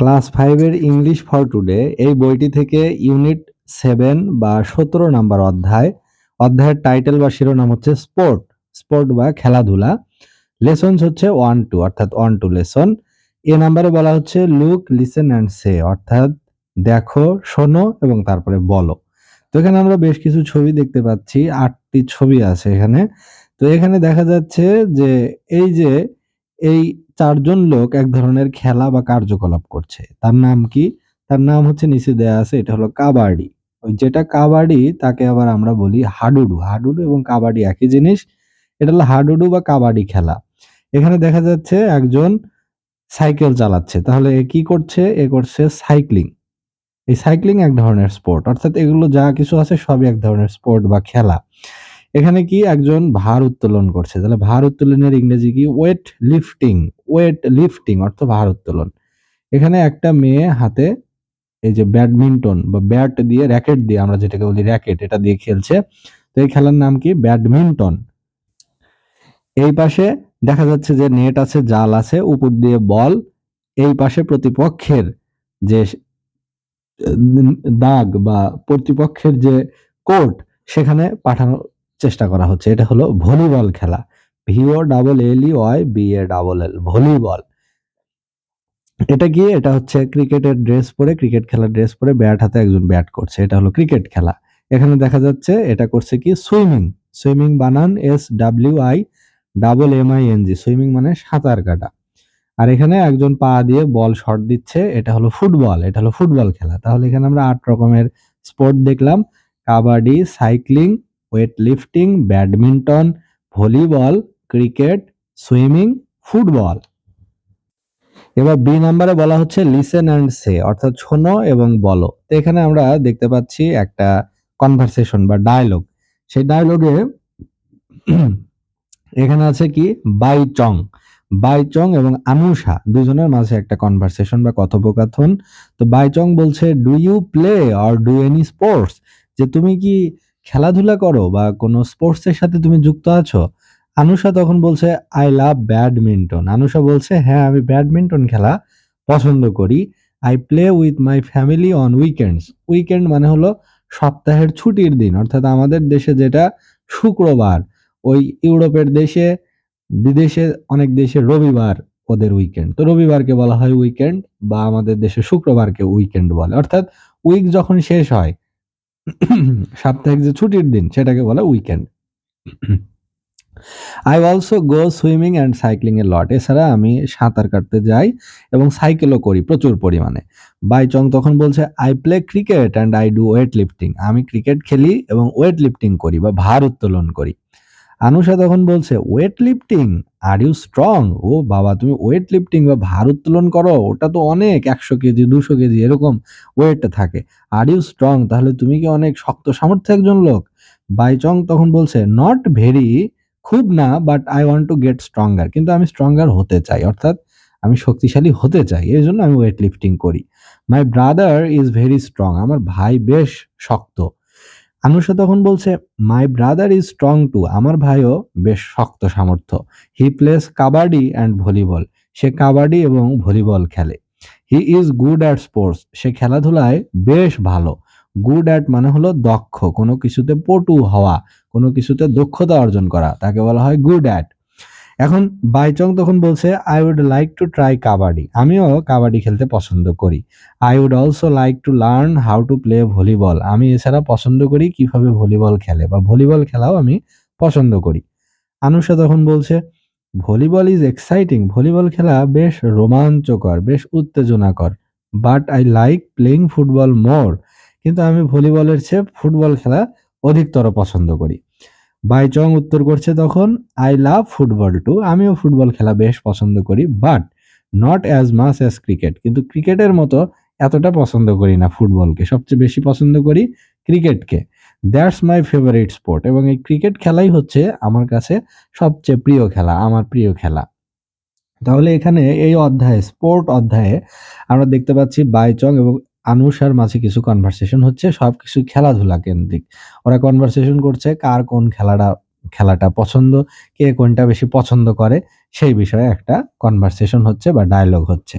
Class ফাইভের English for today এই বইটি থেকে ইউনিট সেভেন বা সতেরো নাম্বার অধ্যায়, অধ্যায়ের টাইটেল বা শিরোনাম হচ্ছে স্পোর্ট স্পোর্ট বা খেলাধুলা। লেসনস হচ্ছে ওয়ান টু অর্থাৎ ওয়ান টু লেসন এ নাম্বারে বলা হচ্ছে লুক লিসেন অ্যান্ড সে অর্থাৎ দেখো, শোনো এবং তারপরে বলো। তো এখানে আমরা বেশ কিছু ছবি দেখতে পাচ্ছি, আটটি ছবি আছে এখানে। তো এখানে দেখা যাচ্ছে যে এই যে এই চারজন লোক এক ধরনের খেলা বা কার্যকলাপ করছে। তার নাম কি? তার নাম হচ্ছে নিচে দেয়া আছে, এটা হলো কাবাডি। ওই যেটা কাবাডি, তাকে আবার আমরা বলি হাডুডু। হাডুডু এবং কাবাডি একই জিনিস, এটা হলো হাডুডু বা কাবাডি খেলা। এখানে দেখা যাচ্ছে একজন সাইকেল চালাচ্ছে। তাহলে এ কি করছে? এ করছে সাইক্লিং। এই সাইক্লিং এক ধরনের স্পোর্ট, অর্থাৎ এগুলো যা কিছু আছে সবই এক ধরনের স্পোর্ট বা খেলা। এখানে কি একজন ভার উত্তোলন করছে? তাহলে ভার উত্তোলনের ইংরেজি কি? Weight lifting. ওয়েট লিফটিং, অর্থ ভার উত্তোলন। এখানে একটা মেয়ে হাতে এই যে ব্যাডমিন্টন বা ব্যাট দিয়ে র্যাকেট দিয়ে আমরা যেটাকে বলি র্যাকেট, এটা দিয়ে খেলছে। তো এই খেলার নাম কি? ব্যাডমিন্টন। এই পাশে দেখা যাচ্ছে যে নেট আছে, জাল আছে, উপর দিয়ে বল, এই পাশে প্রতিপক্ষের যে দাগ বা প্রতিপক্ষের যে কোর্ট, সেখানে পাঠানোর চেষ্টা করা হচ্ছে। এটা হলো ভলিবল খেলা। V O double L E Y B A double L volleyball এটা কি এটা হচ্ছে ক্রিকেটের ড্রেস পরে, ক্রিকেট খেলার ড্রেস পরে ব্যাট হাতে একজন ব্যাট করছে। এটা হলো ক্রিকেট খেলা। এখানে দেখা যাচ্ছে, এটা করছে কি? সুইমিং সুইমিং বানান S W I double M I N G swimming মানে সাঁতার কাটা। আর এখানে একজন পা দিয়ে বল শট দিচ্ছে, এটা হলো ফুটবল, এটা হলো ফুটবল খেলা। তাহলে এখানে আমরা আট রকমের স্পোর্ট দেখলাম। Kabaddi cycling weight lifting badminton volleyball, cricket, swimming, football. এবার বি নাম্বারে বলা হচ্ছে লিসেন অ্যান্ড সে অর্থাৎ শোনো এবং বলো। তো এখানে আমরা দেখতে পাচ্ছি একটা কনভারসেশন বা ডায়লগ সেই ডায়লগে এখানে আছে কি? বাই চং। বাই চং এবং আনুষা দুজনের মাঝে একটা কনভারসেশন বা কথোপকথন। তো বাই চং বলছে do you play or do any sports যে তুমি কি খেলাধুলা করো বা কোনো স্পোর্টসের সাথে তুমি যুক্ত আছো, আনুষা তখন বলছে আই লাভ ব্যাডমিন্টন আনুষা বলছে হ্যাঁ আমি ব্যাডমিন্টন খেলা পছন্দ করি। I play with my family on weekends weekend মানে হলো সপ্তাহের ছুটির দিন, অর্থাৎ আমাদের দেশে যেটা শুক্রবার, ওই ইউরোপের দেশে, বিদেশে, অনেক দেশে রবিবার ওদের উইকেন্ড তো রবিবারকে বলা হয় উইকেন্ড বা আমাদের দেশে শুক্রবারকে উইকেন্ড বলে। অর্থাৎ উইক যখন শেষ হয় সাপ্তাহিক যে ছুটির দিন, সেটাকে বলে weekend I also go swimming and cycling a lot এছাড়া আমি সাঁতার কাটতে যাই এবং সাইকেলও করি প্রচুর পরিমাণে। বাই চং তখন বলছে I play cricket and I do weight lifting আমি ক্রিকেট খেলি এবং ওয়েট লিফটিং করি বা ভার উত্তোলন করি। আনুষা তখন বলছে weight lifting are you strong ও বাবা, তুমি ওয়েট লিফটিং বা ভার উত্তোলন করো, ওটা তো অনেক, একশো কেজি, দুশো কেজি, এরকম ওয়েটটা থাকে। আর ইউ স্ট্রং তাহলে তুমি কি অনেক শক্ত সামর্থ্য একজন লোক? বাইচং তখন বলছে নট ভেরি খুব না but I want to get stronger কিন্তু আমি স্ট্রঙ্গার হতে চাই, অর্থাৎ আমি শক্তিশালী হতে চাই, এই জন্য আমি ওয়েট লিফটিং করি। My brother is very strong আমার ভাই বেশ শক্ত। আনুষা তখন বলছে my brother is strong too আমার ভাইও বেশ শক্ত সামর্থ্য। He plays kabaddi and volleyball সে কাবাডি এবং ভলিবল খেলে। He is good at sports সে খেলাধুলায় বেশ ভালো। গুড অ্যাট মানে হলো দক্ষ। কোনো কিছুতে পটু হওয়া, কোনো কিছুতে দক্ষতা অর্জন করা। তাকে বলা হয় গুড অ্যাট এখন বাইচং তখন বলছে I would like to try kabaddi. আমিও কাবাডি খেলতে পছন্দ করি। I would also like to learn how to play volleyball আমি এছাড়া পছন্দ করি কীভাবে ভলিবল খেলে, বা ভলিবল খেলাও আমি পছন্দ করি। আনুষা তখন বলছে ভলিবল ইজ এক্সাইটিং ভলিবল খেলা বেশ রোমাঞ্চকর, বেশ উত্তেজনাকর but I like playing football more কিন্তু আমি ভলিবলের চেয়ে ফুটবল খেলা অধিকতর পছন্দ করি। বাইচং উত্তর করছে তখন আই লাভ ফুটবল টু আমিও ফুটবল খেলা বেশ পছন্দ করি but not as much as cricket কিন্তু ক্রিকেটের মতো এতটা পছন্দ করি না ফুটবলকে সবচেয়ে বেশি পছন্দ করি ক্রিকেটকে। দ্যাটস মাই ফেভারিট স্পোর্ট এবং এই ক্রিকেট খেলাই হচ্ছে আমার কাছে সবচেয়ে প্রিয় খেলা, আমার প্রিয় খেলা। তাহলে এখানে এই অধ্যায়ে স্পোর্ট অধ্যায়ে আমরা দেখতে পাচ্ছি বাইচং এবং আনুষার মাঝে কিছু কনভারসেশন হচ্ছে সব কিছু খেলাধুলা কেন্দ্রিক। ওরা কনভারসেশন করছে কার কোন খেলাটা খেলাটা পছন্দ, কে কোনটা বেশি পছন্দ করে, সেই বিষয়ে একটা কনভারসেশন হচ্ছে বা ডায়লগ হচ্ছে।